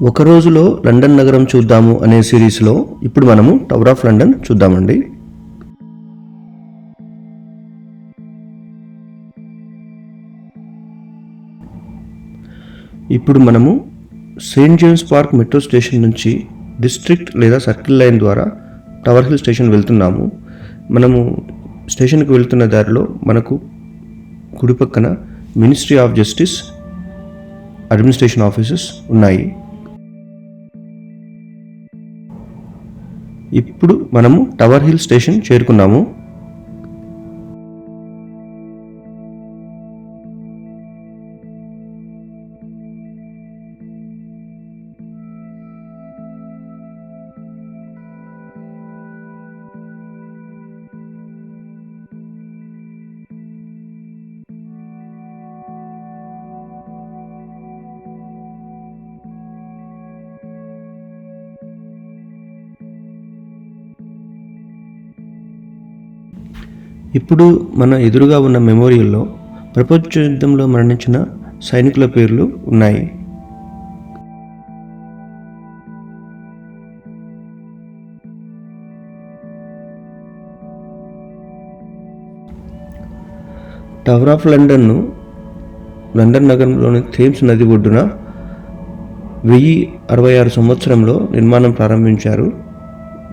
ఒక రోజులో లండన్ నగరం చూద్దాము అనే సిరీస్లో ఇప్పుడు మనము టవర్ ఆఫ్ లండన్ చూద్దామండి. ఇప్పుడు మనము Saint James Park metro station నుంచి డిస్ట్రిక్ట్ లేదా సర్కిల్ లైన్ ద్వారా టవర్ హిల్ స్టేషన్ వెళ్తున్నాము. మనము స్టేషన్కి వెళ్తున్న దారిలో మనకు కుడి పక్కన Ministry of Justice administration offices ఉన్నాయి. ఇప్పుడు మనము టవర్ హిల్ స్టేషన్ చేరుకున్నాము. ఇప్పుడు మన ఎదురుగా ఉన్న మెమోరియల్లో ప్రపంచ యుద్ధంలో మరణించిన సైనికుల పేర్లు ఉన్నాయి. టవర్ ఆఫ్ లండన్ను లండన్ నగరంలోని థేమ్స్ నది ఒడ్డున వెయ్యి అరవై ఆరు సంవత్సరంలో నిర్మాణం ప్రారంభించారు.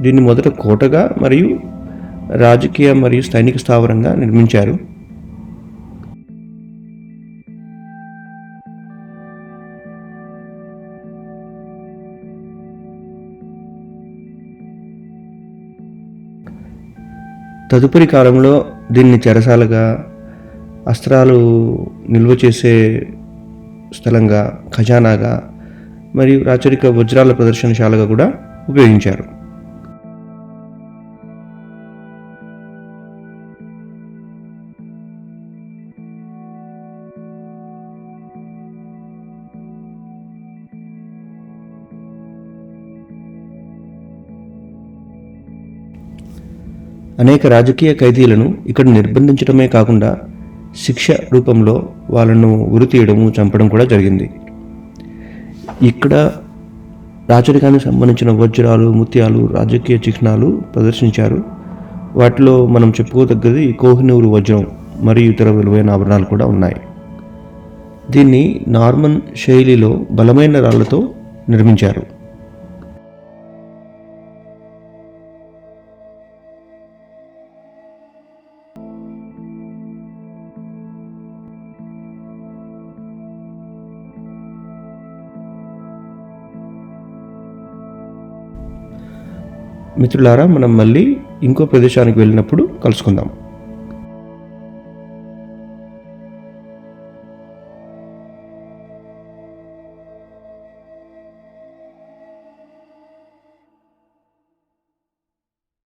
దీన్ని మొదట కోటగా మరియు రాజకీయ మరియు సైనిక స్థావరంగా నిర్మించారు. తదుపరి కాలంలో దీన్ని చెరసాలగా అస్త్రాలు నిల్వ చేసే స్థలంగా ఖజానాగా మరియు రాచరిక వజ్రాల ప్రదర్శనశాలగా కూడా ఉపయోగించారు. అనేక రాజకీయ ఖైదీలను ఇక్కడ నిర్బంధించడమే కాకుండా శిక్ష రూపంలో వాళ్ళను ఉరితీయడము చంపడం కూడా జరిగింది. ఇక్కడ రాచరికానికి సంబంధించిన వజ్రాలు ముత్యాలు రాజకీయ చిహ్నాలు ప్రదర్శించారు. వాటిలో మనం చెప్పుకోదగ్గది కోహినూరు వజ్రం మరియు ఇతర విలువైన ఆభరణాలు కూడా ఉన్నాయి. దీన్ని నార్మన్ శైలిలో బలమైన రాళ్ళతో నిర్మించారు. మిత్రులారా మనం మళ్ళీ ఇంకో ప్రదేశానికి వెళ్ళినప్పుడు కలుసుకుందాం.